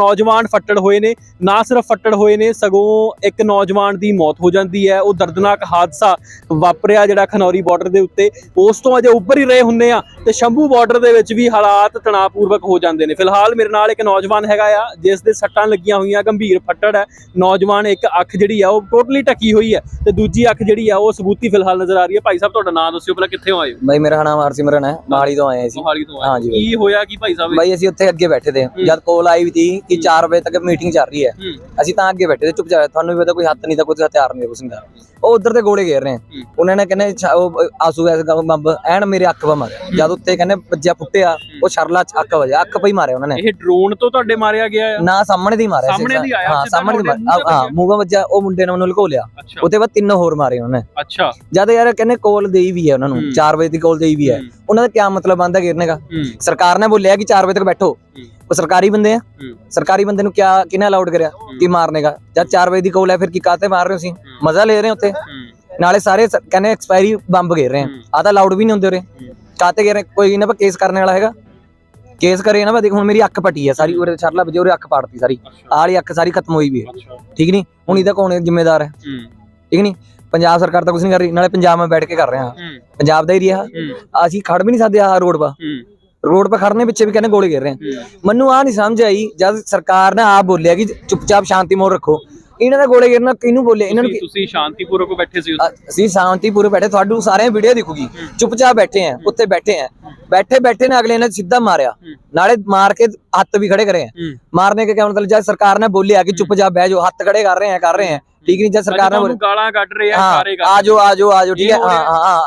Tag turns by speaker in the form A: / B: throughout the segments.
A: ਨੌਜਵਾਨ ਫੱਟੜ ਹੋਏ ਨੇ ਨਾ ਸਿਰਫ ਫੱਟੜ ਹੋਏ ਨੇ ਸਗੋਂ ਇੱਕ ਨੌਜਵਾਨ ਦੀ ਮੌਤ ਹੋ ਜਾਂਦੀ ਹੈ। ਉਹ ਦਰਦਨਾਕ ਹਾਦਸਾ ਵਾਪਰਿਆ ਜਿਹੜਾ ਖਨੌਰੀ ਬਾਰਡਰ ਦੇ ਉੱਤੇ। ਉਸ ਤੋਂ ਅਜੇ ਉੱਪਰ ਹੀ ਰਹੇ ਹੁੰਨੇ ਆ ਤੇ ਸ਼ੰਭੂ ਬਾਰਡਰ ਦੇ ਵਿੱਚ ਵੀ ਹਾਲਾਤ ਤਣਾਅਪੂਰਵਕ ਹੋ ਜਾਂਦੇ ਨੇ। ਫਿਲਹਾਲ ਮੇਰੇ ਨਾਲ ਇੱਕ ਨੌਜਵਾਨ ਹੈਗਾ ਆ ਜਿਸ ਦੇ ਸੱਟਾਂ ਲੱਗੀਆਂ ਹੋਈਆਂ ਗੰਭੀਰ ਫੱਟੜ ਹੈ। ਨੌਜਵਾਨ ਇੱਕ ਅੱਖ ਜਿਹੜੀ ਆ ਉਹ ਟੋਟਲੀ ਢੱਕੀ ਹੋਈ ਹੈ ਤੇ ਦੂਜੀ ਅੱਖ ਜਿਹੜੀ ਆ ਉਹ ਸਬੂਤੀ ਫਿਲਹਾਲ ਨਜ਼ਰ ਆ ਰਹੀ ਹੈ। ਭਾਈ ਸਾਹਿਬ ਤੁਹਾਡਾ ਨਾਮ ਦੱਸਿਓ ਪਹਿਲਾਂ ਕਿੱਥੇ ਆਏ ਹੋ?
B: ਬਾਈ ਮੇਰਾ ਨਾਮ ਹਰਸਿਮਰਨ ਹੈ। ਮਾਲੀ ਤੋਂ ਆਏ ਸੀ
A: ਮੋਹਾਲੀ ਤੋਂ ਆਏ। ਕੀ ਹੋਇਆ ਕੀ ਭਾਈ ਸਾਹਿਬ?
B: ਬਾਈ ਅਸੀਂ ਉੱਥੇ ਅੱਗੇ ਬੈਠੇ ਤੇ ਜਦ ਕੋਲ ਆਈ ਵੀ ਸੀ ਕਿ 4 ਵਜੇ ਤੱਕ ਮੀਟਿੰਗ ਚੱਲ ਰਹੀ ਹੈ। ਅਸੀਂ ਤਾਂ ਅੱਗੇ ਬੈਠੇ ਤੇ ਚੁੱਪਚਾਪ ਤੁਹਾਨੂੰ ਵੀ ਪਤਾ ਕੋਈ ਹੱਥ ਨਹੀਂ ਤਾਂ ਕੋਈ ਹਥਿਆਰ ਨਹੀਂ ਕੁਛ ਨਹੀਂ ਉਹ ਉਧਰ ਤੇ ਗੋਲੇ ਘੇਰ ਰਹੇ ਉਹਨਾਂ ਨੇ ਕਹਿੰਦੇ ਉਹ ਆਸੂ ਐਸ ਬੰਬ ਐਨ ਮੇਰੇ ਅੱਖ 'ਵਾ ਮਾਰਿਆ ਜਦ ਉੱਤੇ ਕਹਿੰਦੇ ਵੱਜਿਆ ਫੁੱਟਿਆ ਉਹ ਸ਼ਰਲਾ ਚ ਅੱਖ ਵਜਿਆ ਅੱਖ ਪਈ ਮਾਰਿਆ ਉਹਨਾਂ ਨੇ।
A: ਇਹ ਡਰੋਨ ਤੋਂ ਤੁਹਾਡੇ ਮਾਰਿਆ ਗਿਆ ਆ?
B: ਨਾ ਸਾਹਮਣੇ ਦੀ ਮਾਰਿਆ
A: ਸਾਹਮਣੇ ਦੀ ਆਇਆ,
B: ਹਾਂ ਸਾਹਮਣੇ ਦੀ ਹਾਂ ਮੂੰਹ ਵੱਜਿਆ ਉਹ ਮੁੰਡੇ ਨੇ ਉਹਨੂੰ ਲੁਕੋ ਲਿਆ। ਉਹਦੇ ਬਾਅਦ ਤਿੰਨ ਹੋਰ ਮਾਰੇ ਉਹਨਾਂ। ਨੇ
A: ਅੱਛਾ।
B: ਜਦ ਯਾਰ ਕਹਿੰਦੇ ਕੋਲ ਦੇਈ ਵੀ ਹੈ ਉਹਨਾਂ ਨੂੰ
A: ਹੂੰ।
B: 4 ਵਜੇ ਦੀ ਕੋਲ ਦੇਈ ਵੀ ਹੈ। ਉਹਨਾਂ ਦਾ ਕੀ ਮਤਲਬ ਬੰਦਾ ਗਿਰਨੇ ਦਾ? ਸਰਕਾਰ ਨੇ ਬੋਲਿਆ ਕਿ 4 ਵਜੇ ਤੱਕ ਬੈਠੋ।
A: ਹੂੰ।
B: ਉਹ ਸਰਕਾਰੀ ਬੰਦੇ ਆ।
A: ਹੂੰ।
B: ਸਰਕਾਰੀ ਬੰਦੇ ਨੂੰ ਕਿਆ ਕਿਹਨੇ ਅਲਾਉਡ ਕਰਿਆ? ਕਿ ਮਾਰਨੇ ਦਾ ਜਦ 4 ਵਜੇ ਦੀ ਕੋਲ ਹੈ ਫਿਰ ਕੀ ਕਾਤੇ ਮਾਰ ਰਹੇ ਹੋ ਸੀ ਮਜ਼ਾ ਲੈ ਰਹੇ ਹੂੰ ਨਾਲੇ ਸਾਰੇ ਸ- ਕਹਿੰਦੇ ਐਕਸਪਾਇਰੀ ਬੰਬ ਘੇਰ ਰਹੇ ਆ।
A: ਹੂੰ।
B: ਆ ਤਾਂ ਅਲਾਉਡ ਵੀ ਨਹੀਂ ਹੁੰਦੇ ਉਰੇ। ਕਾਤੇ ਘੇਰ ਰਹੇ? ਕੋਈ ਇਹਨਾਂ ਪਰ ਕੇਸ ਕਰਨ ਵਾਲਾ ਹੈਗਾ। ਕੇਸ ਕਰੇ ਨਾ ਬਾ ਦੇਖ ਹੁਣ ਮੇਰੀ ਅੱਖ ਪਟੀ ਹੈ ਸਾਰੀ ਉਰੇ ਛਰਲਾ ਵਜੇ ਉਰੇ ਅੱਖ ਪਾੜਤੀ ਸਾਰੀ। ਆਹ ਵਾਲੀ ਅੱਖ ਸਾਰੀ ਖਤਮ ਹੋਈ ਵੀ ਹੈ ਠੀਕ ਨਹੀਂ ਹੁਣ ਇਹਦਾ ਕੌਣ ਜ਼ਿੰਮੇਦਾਰ ਹੈ? ਠੀਕ ਨਹੀਂ ਪੰਜਾਬ ਸਰਕਾਰ ਤਾਂ ਕੁਝ ਨਹੀਂ ਕਰ ਰਹੀ ਨਾਲੇ ਪੰਜਾਬ ਮੈਂ ਬੈਠ ਕੇ ਕਰ ਰਿਹਾ। ਪੰਜਾਬ ਦਾ ਏਰੀਆ ਅਸੀਂ ਖੜ ਵੀ ਨਹੀਂ ਸਕਦੇ ਆ ਰੋਡ 'ਪਾ
A: ਹੂੰ।
B: ਰੋਡ 'ਪਾ ਖੜਨੇ ਪਿੱਛੇ ਵੀ ਕਹਿੰਦੇ ਗੋਲੇ ਘੇਰ ਰਹੇ ਆ।
A: ਹੂੰ।
B: ਮੈਨੂੰ ਆ ਨਹੀਂ ਸਮਝ ਆਈ ਜਦ ਸਰਕਾਰ ਨੇ ਆਪ ਬੋਲਿਆ ਕਿ ਚੁੱਪਚਾਪ ਸ਼ਾਂਤੀ ਮੋੜ ਰੱਖੋ। ਇਹਨਾਂ ਦਾ ਗੋਲੇ ਗਿਰਨਾ ਕਿਹਨੂੰ ਬੋਲੇ ਇਹਨਾਂ ਨੂੰ
A: ਤੁਸੀਂ- ਤੁਸੀਂ ਸ਼ਾਂਤੀਪੂਰਵਕ ਬੈਠੇ ਸੀ ਉਸ-
B: ਅ- ਅਸੀਂ ਸ਼ਾਂਤੀ ਪੂਰੇ ਬੈਠੇ ਤੁਹਾਨੂੰ ਸਾਰਿਆਂ ਵੀਡੀਓ ਦਿਖੂਗੀ। ਚੁੱਪਚਾਪ ਬੈਠੇ ਆ ਉੱਥੇ ਬੈਠੇ ਆ। ਬੈਠੇ ਬੈਠੇ ਨੇ ਅਗਲੇ ਨੇ ਸਿੱਧਾ ਮਾਰਿਆ। ਨਾਲੇ ਮਾਰ ਕੇ ਹੱਥ ਵੀ ਖੜੇ ਕਰੇ ਆ।
A: ਹੂੰ।
B: ਮਾਰਨੇ ਕੇ ਕਿਆ ਮਤਲਬ ਜਦ ਸਰਕਾਰ ਨੇ ਬੋਲਿਆ ਕਿ ਚੁੱਪਚਾਪ ਬਹਿ ਜਾਓ ਹੱਥ ਖੜੇ ਕਰ ਰਹੇ ਆ ਕਰ ਰਹੇ ਆ। ਠੀਕ ਨਹੀਂ ਜਦ ਸਰਕਾਰ ਨੇ
A: ਤੁਹਾਨੂੰ
B: ਬੋਲਿਆ
A: ਗਾਲਾਂ ਕੱਢ ਰਹੇ ਆ ਸਾਰੇ ਕਰ
B: ਆ ਜਾਓ ਆ ਜਾਓ ਆ ਜਾਓ ਠੀਕ ਹੈ
A: ਹੋ
B: ਹਾਂ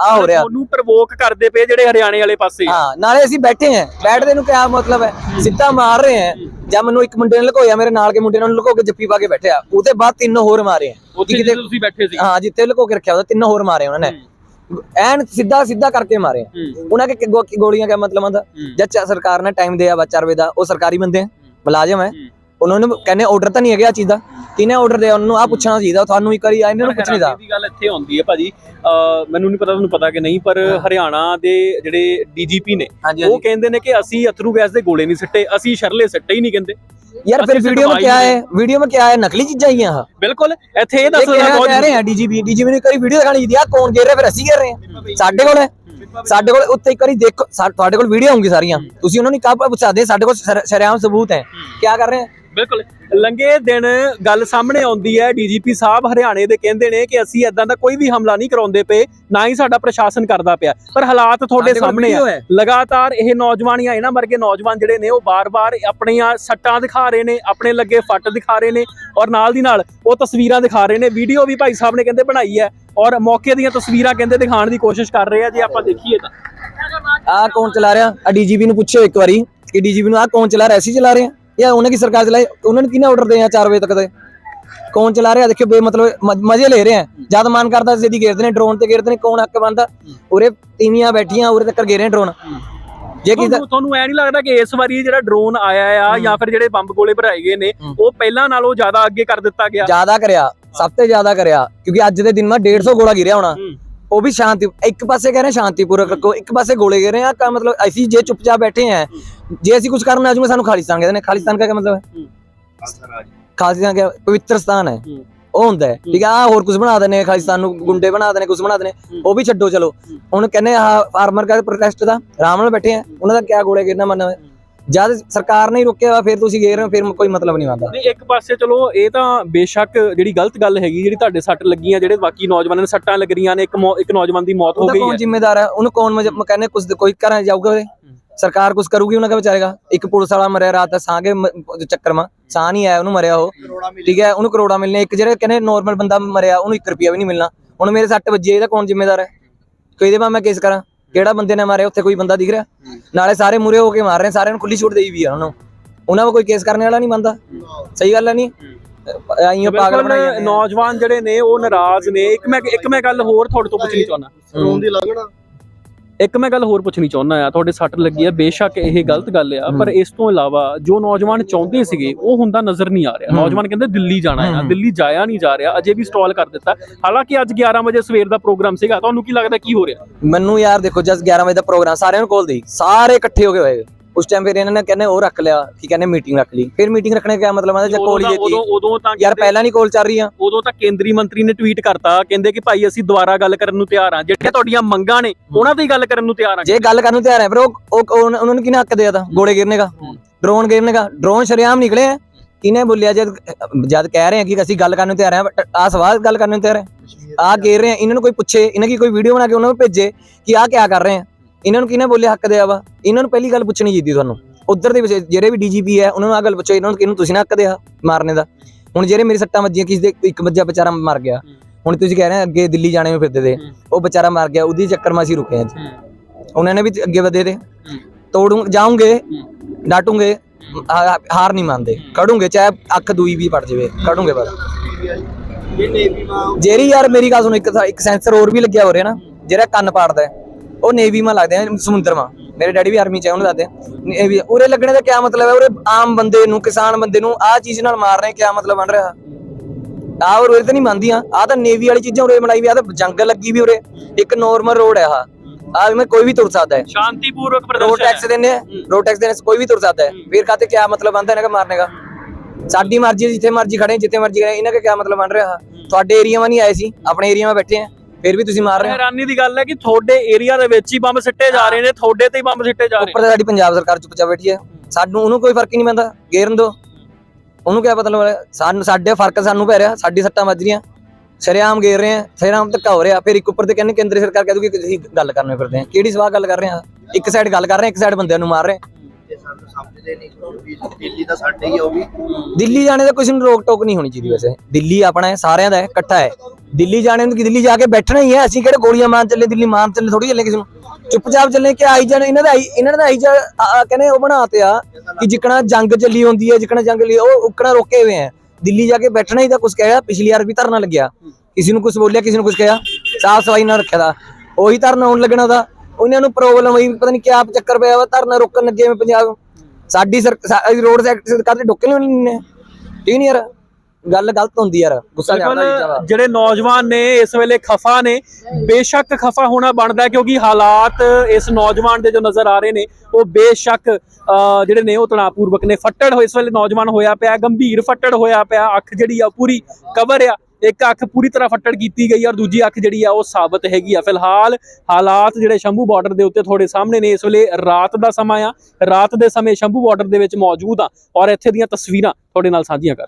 B: ਆ ਹੋ ਰਿਹਾ।
A: ਤੁਹਾਨੂੰ ਪ੍ਰਵੋਕ ਕਰਦੇ ਪਏ ਜਿਹੜੇ ਹਰਿਆਣੇ ਵਾਲੇ ਪਾਸੇ।
B: ਹਾਂ ਨਾਲੇ ਅਸੀਂ ਬੈਠੇ ਆ ਬੈਠਦੇ ਨੂੰ ਕਿਆ ਮਤਲਬ ਹੈ? ਸਿੱਧਾ ਮਾਰ ਰਹੇ ਆ ਜਾਂ ਮੈਨੂੰ ਇੱਕ ਮੁੰਡੇ ਨੇ ਲੁਕੋਇਆ ਮੇਰੇ ਨਾਲ ਕੇ ਮੁੰਡੇ ਨੇ ਉਹਨੂੰ ਲੁਕੋ ਕੇ ਜੱਫੀ ਪਾ ਕੇ ਬੈਠਿਆ। ਉਹਦੇ ਬਾਅਦ ਤਿੰਨ ਹੋਰ ਮਾਰੇ ਆ।
A: ਉੱਥੇ ਤੁਸੀਂ ਬੈਠੇ ਸੀ।
B: ਹਾਂ ਜਿੱਥੇ ਲੁਕੋ ਕੇ ਰੱਖਿਆ ਉਹਦਾ ਤਿੰਨ ਹੋਰ ਮਾਰੇ ਉਹਨਾਂ ਨੇ। ਐਨ ਸਿੱਧਾ ਸਿੱਧਾ ਕਰਕੇ ਮਾਰੇ ਉਹਨਾਂ ਕੇ ਗੋਲੀਆਂ ਕਿਆ ਮਤਲਬ ਆਂਦਾ
A: ਹੂੰ।
B: ਜਦ ਚ- ਸਰਕਾਰ ਨੇ ਟਾਈਮ ਦਿਆ ਵਾ 4 ਵਜੇ ਦਾ ਉਹ ਸਰਕਾਰੀ ਬੰਦੇ ਆ। ਮੁਲਾਜ਼ਮ ਹੂੰ। ਉਹਨਾਂ ਨੂੰ ਕਹਿੰਦੇ ਆਰਡਰ ਤਾਂ ਨਹੀਂ ਹੈਗਾ ਆ ਚੀਜ਼ ਦਾ। ਕਿਹਨੇ ਆਰਡਰ ਦਿਆ ਉਹਨਾਂ ਆ ਪੁੱਛਣਾ ਚਾਹੀਦਾ ਤੁਹਾਨੂੰ ਇੱਕ ਵਾਰੀ ਇਹਨਾਂ ਨੂੰ ਪੁੱਛ ਨਹੀਂ ਦਾ।
A: ਦੀ ਗੱਲ ਇੱਥੇ ਆਉਂਦੀ ਹੈ ਭਾਜੀ। ਮੈਨੂੰ ਨਹੀਂ ਪਤਾ ਤੁਹਾਨੂੰ ਪਤਾ ਕਿ ਨਹੀਂ ਪਰ ਹਰਿਆਣਾ ਦੇ ਜਿਹੜੇ ਡੀਜੀਪੀ ਨੇ ਉਹ ਕਹਿੰਦੇ ਨੇ ਕਿ ਅਸੀਂ ਅਥਰੂ ਗੈਸ ਦੇ ਗੋਲੇ ਨਹੀਂ ਸਿੱਟੇ ਅਸੀਂ ਸ਼ਰਲੇ ਸਿੱਟੇ ਹੀ ਨਹੀਂ ਕਹਿੰਦੇ।
B: ਯਾਰ ਫਿਰ ਵੀਡੀਓ ਵਿੱਚ
A: ਕੀ
B: ਹੈ? ਵੀਡੀਓ ਵਿੱਚ ਕੀ ਹੈ? ਨਕਲੀ ਚੀਜ਼ਾਂ ਹੀ ਆ
A: ਬਿਲਕੁਲ ਇੱਥੇ ਇਹ
B: ਦੱਸ
A: ਰਿਹਾ
B: ਕਹਿ ਰਹੇ ਆ ਡੀਜੀਪੀ ਡੀਜੀਪੀ ਨੇ ਕਰੀ ਵੀਡੀਓ ਦਿਖਾਣੀ ਦੀ ਆ। ਕੌਣ ਗੇਰ ਰਿਹਾ? ਫਿਰ ਅਸੀਂ ਗੇਰ ਰਹੇ ਆ ਸਾਡੇ ਕੋਲ ਸਾਡੇ ਕੋਲ ਉੱਤੇ ਇੱਕ ਵਾਰੀ ਦੇਖੋ। ਤੁਹਾਡੇ ਕੋਲ ਵੀਡੀਓ ਹੋਣਗੀ ਸਾਰੀਆਂ। ਤੁਸੀਂ ਉਹਨਾਂ ਨੂੰ ਕਾਹ ਪੁੱਛ ਸਕਦੇ ਸਾਡੇ ਕੋਲ ਸ਼ਰਿਆਮ ਸਬੂਤ ਹੈ। ਕੀ ਕਰ ਰਹੇ ਆ
A: ਬਿਲਕੁਲ। ਲੰਗੇ ਦਿਨ ਗੱਲ ਸਾਹਮਣੇ ਆਉਂਦੀ ਹੈ ਡੀਜੀਪੀ ਸਾਹਿਬ ਹਰਿਆਣੇ ਦੇ ਕਹਿੰਦੇ ਨੇ ਕਿ ਅਸੀਂ ਇਦਾਂ ਦਾ ਕੋਈ ਵੀ ਹਮਲਾ ਨਹੀਂ ਕਰਾਉਂਦੇ ਪਏ ਨਾ ਹੀ ਸਾਡਾ ਪ੍ਰਸ਼ਾਸਨ ਕਰਦਾ ਪਿਆ। ਪਰ ਹਾਲਾਤ ਤੁਹਾਡੇ ਸਾਹਮਣੇ ਆ। ਲਗਾਤਾਰ ਇਹ ਨੌਜਵਾਨੀਆਂ ਇਹਨਾਂ ਵਰਗੇ ਨੌਜਵਾਨ ਜਿਹੜੇ ਨੇ ਉਹ ਬਾਰ-ਬਾਰ ਆਪਣੀਆਂ ਸੱਟਾਂ ਦਿਖਾ ਰਹੇ ਨੇ ਆਪਣੇ ਲੱਗੇ ਫੱਟ ਦਿਖਾ ਰਹੇ ਨੇ ਔਰ ਨਾਲ ਦੀ ਨਾਲ ਉਹ ਤਸਵੀਰਾਂ ਦਿਖਾ ਰਹੇ ਨੇ। ਵੀਡੀਓ ਵੀ ਭਾਈ ਸਾਹਿਬ ਨੇ ਕਹਿੰਦੇ ਬਣਾਈ ਹੈ ਔਰ ਮੌਕੇ ਦੀਆਂ ਤਸਵੀਰਾਂ ਕਹਿੰਦੇ ਦਿਖਾਉਣ ਦੀ ਕੋਸ਼ਿਸ਼ ਕਰ ਰਹੇ ਆ। ਜੇ ਆਪਾਂ ਦੇਖੀਏ ਤਾਂ।
B: ਆ ਕੌਣ ਚਲਾ ਰਿਹਾ? ਆ ਡੀਜੀਪੀ ਨੂੰ ਪੁੱਛਿਓ ਇੱਕ ਵਾਰੀ ਕਿ ਡੀਜੀਪੀ ਨੂੰ ਆ ਕੌਣ ਚਲਾ ਰਿਹਾ? ਅਸੀਂ ਚਲਾ ਰਹੇ ਉਹਨਾਂ ਦੀ ਸਰਕਾਰ ਚਲਾਏ ਉਹਨਾਂ ਨੇ ਕਿਹਨੇ ਆਰਡਰ ਦੇ ਆ 4 ਵਜੇ ਤੱਕ ਦੇ ਕੌਣ ਚਲਾ ਰਿਹਾ? ਦੇਖਿਓ ਬੇ ਮਤਲਬ ਮ- ਮਜ਼ੇ ਲੈ ਰਹੇ ਆ। ਜਦ ਮਨ ਕਰਦਾ ਸਿੱਧੀ ਘੇਰਦੇ ਨੇ ਡਰੋਨ ਤੇ ਘੇਰਦੇ ਨੇ ਕੌਣ ਹੱਕ ਬੰਦਾ ਉਰੇ ਤੀਵੀਆਂ ਬੈਠੀਆਂ ਉਰੇ ਤੱਕ ਘੇਰੇ ਡਰੋਨ ਜੇ ਕਿਸੇ
A: ਤੁਹਾਨੂੰ ਐ ਨਹੀਂ ਲੱਗਦਾ ਕਿ ਇਸ ਵਾਰੀ ਜਿਹੜਾ ਡਰੋਨ ਆਇਆ ਆ ਜਾਂ ਫਿਰ ਜਿਹੜੇ ਬੰਬ ਗੋਲੇ ਭਰਾਏ ਗਏ ਨੇ। ਉਹ ਪਹਿਲਾਂ ਨਾਲੋਂ ਜ਼ਿਆਦਾ ਅੱਗੇ ਕਰ ਦਿੱਤਾ ਗਿਆ?
B: ਜ਼ਿਆਦਾ ਕਰਿਆ। ਸਭ ਤੋਂ ਜ਼ਿਆਦਾ ਕਰਿਆ। ਕਿਉਂਕਿ ਅੱਜ ਦੇ ਦਿਨ ਮੈਂ 150 ਗੋਲਾ ਗਿਰਿਆ ਹੋਣਾ। ਉਹ ਵੀ ਸ਼ਾਂਤੀ ਇੱਕ ਪਾਸੇ ਕਹਿ ਰਹੇ ਸ਼ਾਂਤੀਪੂਰਵਕ ਰੱਖੋ ਇੱਕ ਪਾਸੇ ਗੋਲੇ ਗਿਰ ਰਹੇ ਆ ਕਾ ਮਤਲਬ ਅਸੀਂ ਜੇ ਚੁੱਪਚਾਪ ਬੈਠੇ ਆ ਜੇ ਅਸੀਂ ਕੁਝ ਕਰਨ ਆ ਜਾਊਂਗੇ ਸਾਨੂੰ ਖਾਲਿਸਤਾਨ ਕਹਿੰਦੇ ਨੇ ਖਾਲਿਸਤਾਨ ਦਾ ਕੀ ਮਤਲਬ ਹੈ? ਖਾਲਿਸਤਾਨ ਕਿਆ ਪਵਿੱਤਰ ਸਥਾਨ ਹੈ। ਉਹ ਹੁੰਦਾ ਹੈ। ਠੀਕ ਆ ਹੋਰ ਕੁਝ ਬਣਾ ਦਨੇ ਖਾਲਿਸਤਾਨ ਨੂੰ ਗੁੰਡੇ ਬਣਾ ਦਨੇ ਕੁਝ ਬਣਾ ਦਨੇ। ਉਹ ਵੀ ਛੱਡੋ ਚਲੋ। ਹੁਣ ਕਹਿੰਦੇ ਆ ਫਾਰਮਰ ਦਾ ਪ੍ਰੋਟੈਸਟ ਦਾ ਆਰਾਮ ਨਾਲ ਬੈਠੇ ਆ। ਉਹਨਾਂ ਦਾ ਕਿਆ ਗੋਲੇ ਗਿਰਨਾ ਮੰਨ ਜਦ ਸਰਕਾਰ ਨੇ ਹੀ ਰੋਕਿਆ ਵਾ ਫਿਰ ਤੁਸੀਂ ਗੇਰ ਰਹੇ ਹੋ ਫਿਰ ਕੋਈ ਮਤਲਬ ਨਹੀਂ ਬਣਦਾ।
A: ਨਹੀਂ ਇੱਕ ਪਾਸੇ ਚਲੋ ਇਹ ਤਾਂ ਬੇਸ਼ੱਕ ਜਿਹੜੀ ਗਲਤ ਗੱਲ ਹੈਗੀ ਜਿਹੜੀ ਤੁਹਾਡੇ ਸੱਟ ਲੱਗੀਆਂ ਜਿਹੜੇ ਬਾਕੀ ਨੌਜਵਾਨਾਂ ਨੇ ਸੱਟਾਂ ਲੱਗ ਰਹੀਆਂ ਨੇ ਇੱਕ ਇੱਕ ਨੌਜਵਾਨ ਦੀ ਮੌਤ ਹੋ ਗਈ
B: ਕੌਣ
A: ਹੈ।
B: ਜ਼ਿੰਮੇਦਾਰ ਹੈ? ਉਹਨੂੰ ਕੌਣ ਕਹਿੰਦੇ ਕੁਝ ਕੋਈ ਘਰਾਂ ਜਾਊਗਾ ਉਹਦੇ ਸਰਕਾਰ ਕੁਝ ਕਰੂਗੀ ਉਹਨਾਂ ਦਾ ਵਿਚਾਰੇਗਾ? ਇੱਕ ਪੁਲਿਸ ਵਾਲਾ ਮਰਿਆ ਰਾਤ ਸਾਹ ਕੇ ਚੱਕਰ ਮਾ ਸਾਹ ਨਹੀਂ ਆਇਆ ਉਹਨੂੰ ਮਰਿਆ ਉਹ। ਠੀਕ ਹੈ ਉਹਨੂੰ ਕਰੋੜਾ ਮਿਲਨੇ ਇੱਕ ਜਿਹੜੇ ਕਹਿੰਦੇ ਨਾਰਮਲ ਬੰਦਾ ਮਰਿਆ ਉਹਨੂੰ 1 ਰੁਪਿਆ ਵੀ ਨਹੀਂ ਮਿਲਣਾ। ਹੁਣ ਮੇਰੇ ਸੱਟ ਵੱਜੀ ਇਹਦਾ ਕੌਣ ਜ਼ਿੰਮੇਦਾਰ ਹੈ? ਕੋਈ ਦੇ ਮੈਂ ਕੇਸ ਕਰਾਂ? ਕਿਹੜਾ ਬੰਦੇ ਨੇ ਮਾਰਿਆ ਉੱਥੇ ਕੋਈ ਬੰਦਾ ਦਿਖ ਰਿਹਾ? ਨਾਲੇ ਸਾਰੇ ਮੂਰੇ ਹੋ ਕੇ ਮਾਰ ਰਹੇ ਸਾਰਿਆਂ ਨੂੰ ਖੁੱਲੀ ਛੂਟ ਦੇਈ ਵੀ ਆ ਉਹਨਾਂ ਨੂੰ। ਉਹਨਾਂ 'ਤੇ ਕੋਈ ਕੇਸ ਕਰਨ ਵਾਲਾ ਨਹੀਂ ਬੰਦਾ। ਸਹੀ ਗੱਲ ਹੈ। ਨਹੀਂ ਆਈਓ ਪਾਗਲ
A: ਬਿਲਕੁਲ
B: ਬਣਾਈ ਜਾਂਦੇ ਆ।
A: ਨੌਜਵਾਨ ਜਿਹੜੇ ਨੇ ਉਹ ਨਾਰਾਜ਼ ਨੇ। ਇੱਕ ਮੈਂ ਇੱਕ ਮੈਂ ਗੱਲ ਹੋਰ ਤੁਹਾਡੇ ਤੋਂ ਪੁੱਛਣੀ ਚਾਹੁੰਦਾ।
B: ਹੂੰ।
C: ਦੀ ਲੰਘਣਾ
A: ਇੱਕ ਮੈਂ ਗੱਲ ਹੋਰ ਪੁੱਛਣੀ ਚਾਹੁੰਦਾ ਆ ਤੁਹਾਡੇ ਸੱਟ ਲੱਗੀ ਆ ਬੇਸ਼ੱਕ ਇਹ ਗਲਤ ਗੱਲ ਆ ਪਰ ਇਸ ਤੋਂ ਇਲਾਵਾ ਜੋ ਨੌਜਵਾਨ ਚਾਹੁੰਦੇ ਸੀਗੇ ਉਹ ਹੁੰਦਾ ਨਜ਼ਰ ਨਹੀਂ ਆ ਰਿਹਾ। ਨੌਜਵਾਨ ਕਹਿੰਦੇ ਦਿੱਲੀ ਜਾਣਾ ਆ। ਦਿੱਲੀ ਜਾਇਆ ਨਹੀਂ ਜਾ ਰਿਹਾ ਅਜੇ ਵੀ ਸਟਾਲ ਕਰ ਦਿੱਤਾ। ਹਾਲਾਂਕਿ ਅੱਜ 11 ਵਜੇ ਸਵੇਰ ਦਾ ਪ੍ਰੋਗਰਾਮ ਸੀਗਾ ਤੁਹਾਨੂੰ ਕੀ ਲੱਗਦਾ ਕੀ ਹੋ ਰਿਹਾ?
B: ਮੈਨੂੰ ਯਾਰ ਦੇਖੋ ਜਸ 11 ਵਜੇ ਦਾ ਪ੍ਰੋਗਰਾਮ ਸਾਰਿਆਂ ਨੂੰ ਕੋਲ ਦੇ ਸਾਰੇ ਇਕੱਠੇ ਹੋ ਕੇ ਹੋਏ ਉਸ ਟਾਈਮ ਫਿਰ ਇਹਨਾਂ ਨੇ ਕਹਿੰਦੇ ਉਹ ਰੱਖ ਲਿਆ ਕੀ ਕਹਿੰਦੇ ਮੀਟਿੰਗ ਰੱਖ ਲਈ। ਫਿਰ ਮੀਟਿੰਗ ਰੱਖਣੇ ਦਾ ਮਤਲਬ ਹੈ ਜੇ ਕੋਲ ਹੀ
A: ਉਦੋਂ ਉਦੋਂ ਤਾਂ
B: ਯਾਰ ਪਹਿਲਾਂ ਨਹੀਂ ਕੋਲ ਚੱਲ ਰਹੀ ਆ
A: ਉਦੋਂ ਤਾਂ ਕੇਂਦਰੀ ਮੰਤਰੀ ਨੇ ਟਵੀਟ ਕਰਤਾ ਕਹਿੰਦੇ ਕਿ ਭਾਈ ਅਸੀਂ ਦੁਬਾਰਾ ਗੱਲ ਕਰਨ ਨੂੰ ਤਿਆਰ ਹਾਂ ਜਿਹੜੀਆਂ ਤੁਹਾਡੀਆਂ ਮੰਗਾਂ ਨੇ ਉਹਨਾਂ ਤੇ ਹੀ ਗੱਲ ਕਰਨ ਨੂੰ ਤਿਆਰ ਹਾਂ
B: ਜੇ ਗੱਲ ਕਰਨ ਨੂੰ ਤਿਆਰ ਹੈ ਪਰ ਉਹ ਉਹ- ਉਹ- ਉਹਨਾਂ ਨੂੰ ਕਿਹਨੇ ਹੱਕ ਦਿਆ ਤਾ? ਗੋਲੇ ਗਿਰਨੇ ਦਾ ਡਰੋਨ ਗਿਰਨੇ ਦਾ ਡਰੋਨ ਸ਼ਰਿਆਮ ਨਿਕਲੇ ਆ। ਕਿਹਨੇ ਬੋਲਿਆ? ਜਦ ਜਦ ਕਹਿ ਰਹੇ ਆ ਕਿ ਅਸੀਂ ਗੱਲ ਕਰਨ ਨੂੰ ਤਿਆਰ ਹਾਂ ਆ ਸਵਾਲ ਗੱਲ ਕਰਨ ਨੂੰ ਤਿਆਰ ਹੈ ਆ ਗੇਰ ਰਹੇ ਆ। ਇਹਨਾਂ ਨੂੰ ਕੋਈ ਪੁੱਛੇ ਇਹਨਾਂ ਕੀ ਕੋਈ ਵੀਡੀਓ ਬਣਾ ਕੇ ਉਹਨਾਂ ਨੂੰ ਭੇਜੇ ਕਿ ਆ ਕਿਆ ਕਰ ਰਹੇ ਆ? ਇਹਨਾਂ ਨੂੰ ਕਿਹਨੇ ਬੋਲਿਆ ਹੱਕ ਦਿਆ ਵਾ? ਇਹਨਾਂ ਨੂੰ ਪਹਿਲੀ ਗੱਲ ਪੁੱਛਣੀ ਚਾਹੀਦੀ ਤੁਹਾਨੂੰ। ਉਧਰ ਦੇ ਵਿੱਚ ਜਿਹੜੇ ਵੀ ਡੀਜੀਪੀ ਹੈ ਉਹਨਾਂ ਨੂੰ ਆ ਗੱਲ ਪੁੱਛੋ ਇਹਨਾਂ ਨੂੰ ਕਿਹਨੂੰ ਤੁਸੀਂ ਨਾ ਹੱਕ ਦਿਆ ਮਾਰਨੇ ਦਾ। ਹੁਣ ਜਿਹੜੇ ਮੇਰੇ ਸੱਟਾਂ ਵੱਜੀਆਂ ਕਿਸੇ ਦੇ ਇੱਕ ਬੱਚਾ ਵਿਚਾਰਾ ਮਰ ਗਿਆ। ਹੁਣ ਤੁਸੀਂ ਕਹਿ ਰਹੇ ਅੱਗੇ ਦਿੱਲੀ ਜਾਣੇ ਨੂੰ ਫਿਰਦੇ ਤੇ। ਉਹ ਵਿਚਾਰਾ ਮਰ ਗਿਆ ਉਹਦੀ ਚੱਕਰ ਮਾ ਅਸੀਂ ਰੁਕੇ ਹਾਂ। ਜੀ ਉਹਨਾਂ ਨੇ ਵੀ ਅੱਗੇ ਵਧੇ ਤੇ। ਤੋੜੂ ਜਾਉਂਗੇ ਡਾਟੂਗੇ ਹਾਰ ਨਹੀਂ ਮੰਨਦੇ। ਕੜੂਗੇ ਚਾਹੇ ਅੱਖ ਦੂਈ ਵੀ ਪੜ ਜਾਵੇ ਕੜੂਗੇ ਬਸ ਜਿਹੜੀ ਯਾਰ ਮੇਰੀ ਗੱਲ ਸੁਣੋ ਇੱਕ ਇੱਕ ਸੈਂਸਰ ਹੋਰ ਵੀ ਲੱਗਿਆ ਹੋ ਰਿਹਾ ਨਾ ਜਿਹੜਾ ਕੰਨ ਪਾੜਦਾ ਹੈ, ਉਹ ਨੇਵੀ ਮਾ ਲੱਗਦੇ ਆ ਸਮੁੰਦਰ ਮਾ ਮੇਰੇ ਡੈਡੀ ਵੀ ਆਰਮੀ ਚ ਉਹਨੂੰ ਦੱਸਦੇ ਨੇਵੀ ਉਰੇ ਲੱਗਣੇ ਦਾ ਕੀ ਮਤਲਬ ਹੈ? ਉਰੇ ਆਮ ਬੰਦੇ ਨੂੰ ਕਿਸਾਨ ਬੰਦੇ ਨੂੰ ਆਹ ਚੀਜ਼ ਨਾਲ ਮਾਰ ਰਹੇ ਕੀ ਮਤਲਬ ਬਣ ਰਿਹਾ? ਆ ਉਰੇ ਤਾਂ ਨਹੀਂ ਮੰਨਦੀਆਂ ਆ ਤਾਂ ਨੇਵੀ ਵਾਲੀ ਚੀਜ਼ਾਂ ਉਰੇ ਬਣਾਈ ਵੀ ਆ ਤਾਂ ਜੰਗ ਲੱਗੀ ਵੀ ਉਰੇ। ਇੱਕ ਨਾਰਮਲ ਰੋਡ ਹੈ ਆ ਆ ਮੈਂ ਕੋਈ ਵੀ ਤੁਰ ਸਕਦਾ ਹੈ।
A: ਸ਼ਾਂਤੀਪੂਰਵਕ
B: ਰੋਡ ਟੈਕਸ ਦੇਣੇ ਰੋਡ ਟੈਕਸ ਦੇਣੇ ਸੇ ਕੋਈ ਵੀ ਤੁਰ ਸਕਦਾ ਹੈ। ਫਿਰ ਖਾਤੇ ਕੀ ਮਤਲਬ ਬਣਦਾ ਇਹਨਾਂ ਦਾ ਮਾਰਨੇ ਦਾ? ਸਾਡੀ ਮਰਜ਼ੀ ਜਿੱਥੇ ਮਰਜ਼ੀ ਖੜੇ ਜਿੱਥੇ ਮਰਜ਼ੀ ਖੜੇ ਇਹਨਾਂ ਦਾ ਕੀ ਮਤਲਬ ਬਣ ਰਿਹਾ ਤੁਹਾਡੇ ਏਰੀਆ ਮਾ ਨਹੀਂ ਆਏ ਸੀ ਆਪਣੇ ਏਰੀਆ ਮਾ ਬੈਠੇ ਆ। ਫਿਰ ਵੀ ਤੁਸੀਂ ਮਾਰ ਰਹੇ ਹੋ?
A: ਹੈਰਾਨੀ ਦੀ ਗੱਲ ਹੈ ਕਿ ਤੁਹਾਡੇ ਏਰੀਆ ਦੇ ਵਿੱਚ ਹੀ ਬੰਬ ਸਿੱਟੇ ਜਾ ਰਹੇ ਨੇ ਤੁਹਾਡੇ ਤੇ ਹੀ ਬੰਬ ਸਿੱਟੇ ਜਾ ਰਹੇ
B: ਉੱਪਰ ਤਾਂ ਸਾਡੀ ਪੰਜਾਬ ਸਰਕਾਰ ਚੁੱਪਚਾਪ ਬੈਠੀ ਹੈ। ਸਾਨੂੰ ਉਹਨੂੰ ਕੋਈ ਫ਼ਰਕ ਹੀ ਨਹੀਂ ਪੈਂਦਾ ਗੇਰਨ ਦੋ ਉਹਨੂੰ ਕੀ ਮਤਲਬ ਹੈ ਸਾਨੂੰ ਸਾਡੇ ਫ਼ਰਕ ਸਾਨੂੰ ਪੈ ਰਿਹਾ ਸਾਡੀ ਸੱਟਾਂ ਵੱਜ ਰਹੀਆਂ। ਸ਼ਰੇਆਮ ਗੇਰ ਰਹੇ ਆ ਸ਼ਰੇਆਮ ਧੱਕਾ ਹੋ ਰਿਹਾ। ਫਿਰ ਇੱਕ ਉੱਪਰ ਤੇ ਕਹਿੰਦੇ ਕੇਂਦਰ ਸਰਕਾਰ ਕਹਿ ਦੂਗੀ ਕਿ ਤੁਸੀਂ ਗੱਲ ਕਰਨੇ ਫਿਰਦੇ ਆ ਕਿਹੜੀ ਸਵਾਲ ਗੱਲ ਕਰ ਰਹੇ ਆ ਇੱਕ ਸਾਈਡ ਗੱਲ ਕਰ ਰਹੇ ਆ ਇੱਕ ਸਾਈਡ ਬੰਦਿਆਂ ਨੂੰ ਮਾਰ ਰਹੇ ਆ।
C: ਤੇ ਸਾਨੂੰ ਸਮਝਦੇ ਨਹੀਂ ਵੀ ਦਿੱਲੀ ਤਾਂ ਸਾਡੇ ਹੀ ਆ ਉਹ ਵੀ।
B: ਦਿੱਲੀ ਜਾਣੇ ਦਾ ਕਿਸੇ ਨੂੰ ਰੋਕ ਟੋਕ ਨਹੀਂ ਹੋਣੀ ਚਾਹੀਦੀ ਵੈਸੇ। ਦਿੱਲੀ ਆਪਣਾ ਹੈ ਸਾਰਿਆਂ ਦਾ ਹੈ ਇਕੱਠਾ ਹੈ। ਦਿੱਲੀ ਜਾਣੇ ਨੂੰ ਕਿ ਦਿੱਲੀ ਜਾ ਕੇ ਬੈਠਣਾ ਹੀ ਹੈ। ਅਸੀਂ ਕਿਹੜੇ ਗੋਲੀਆਂ ਮਾਰਨ ਚੱਲੇ, ਦਿੱਲੀ ਮਾਰਨ ਚੱਲੇ ਥੋੜੀ ਚੱਲੇ ਕਿਸੇ ਨੂੰ? ਚੁੱਪਚਾਪ ਚੱਲੇ ਕਿ ਆਈ ਜਾਣ, ਇਹਨਾਂ ਦਾ ਇਹਨਾਂ ਦਾ ਆਈ ਜਾ ਕਹਿੰਦੇ ਉਹ ਬਣਾਤੇ ਆ ਕਿ ਜਿਕਣਾ ਜੰਗ ਚੱਲੀ ਹੁੰਦੀ ਹੈ, ਜਿਕਣਾ ਜੰਗ ਲਈ ਉਹ ਉਕਣਾ ਰੋਕੇ ਹੋਏ ਆ ਦਿੱਲੀ ਜਾ ਕੇ ਬੈਠਣਾ ਹੀ ਤਾਂ ਕੁਝ ਕਹਿਆ, ਪਿਛਲੀ ਵਾਰ ਵੀ ਧਰਨਾ ਲੱਗਿਆ। ਕਿਸੇ ਨੂੰ ਕੁਝ ਬੋਲਿਆ, ਕਿਸੇ ਨੂੰ ਕੁਝ ਕਿਹਾ ਸਾਫ਼ ਸਫ਼ਾਈ ਨਾਲ ਰੱਖਿਆ ਦਾ। ਉਹੀ ਧਰਨਾ ਹੋਣ ਲੱਗਣਾ ਦਾ। ਉਹਨਾਂ ਨੂੰ ਪ੍ਰੋਬਲਮ ਹੋਈ, ਪਤਾ ਨਹੀਂ ਕਿਆ ਚੱਕਰ ਪਿਆ ਵਾ, ਧਰਨਾ ਰੋਕਣ ਲੱਗੇ ਹੋਏ ਪੰਜਾਬ ਸਾਡੀ ਸਰ ਰੋਡ ਸੈਕਟਰ ਸਰਕਾਰ ਦੇ ਡੋਕੇ ਨਹੀਂ ਠੀਕ ਨਹੀਂ ਯਾਰ? ਗੱਲ ਗਲਤ ਹੁੰਦੀ ਯਾਰ ਗੁੱਸਾ ਚੜਦਾ ਚੀਜ਼ਾਂ ਦਾ
A: ਜਿਹੜੇ ਨੌਜਵਾਨ ਨੇ ਇਸ ਵੇਲੇ ਖਫਾ ਨੇ ਬੇਸ਼ੱਕ ਖਫਾ ਹੋਣਾ ਬਣਦਾ ਕਿਉਂਕਿ ਹਾਲਾਤ ਇਸ ਨੌਜਵਾਨ ਦੇ ਜੋ ਨਜ਼ਰ ਆ ਰਹੇ ਨੇ ਉਹ ਬੇਸ਼ੱਕ ਜਿਹੜੇ ਨੇ ਉਹ ਤਣਾਅਪੂਰਵਕ ਨੇ। ਫੱਟੜ ਹੋਏ ਇਸ ਵੇਲੇ ਨੌਜਵਾਨ ਹੋਇਆ ਪਿਆ ਗੰਭੀਰ ਫੱਟੜ ਹੋਇਆ ਪਿਆ ਅੱਖ ਜਿਹੜੀ ਆ ਪੂਰੀ ਕਵਰ ਆ। ਇੱਕ ਅੱਖ ਪੂਰੀ ਤਰ੍ਹਾਂ ਫੱਟੜ ਕੀਤੀ ਗਈ ਔਰ ਦੂਜੀ ਅੱਖ ਜਿਹੜੀ ਆ ਉਹ ਸਾਬਤ ਹੈਗੀ ਆ। ਫਿਲਹਾਲ ਹਾਲਾਤ ਜਿਹੜੇ ਸ਼ੰਭੂ ਬਾਰਡਰ ਦੇ ਉੱਤੇ ਤੁਹਾਡੇ ਸਾਹਮਣੇ ਨੇ ਇਸ ਵੇਲੇ ਰਾਤ ਦਾ ਸਮਾਂ ਆ। ਰਾਤ ਦੇ ਸਮੇਂ ਸ਼ੰਭੂ ਬਾਰਡਰ ਦੇ ਵਿੱਚ ਮੌਜੂਦ ਆ ਔਰ ਇੱਥੇ ਦੀਆਂ ਤਸਵੀਰਾਂ ਤੁਹਾਡੇ ਨਾਲ ਸਾਂਝੀਆਂ ਕਰ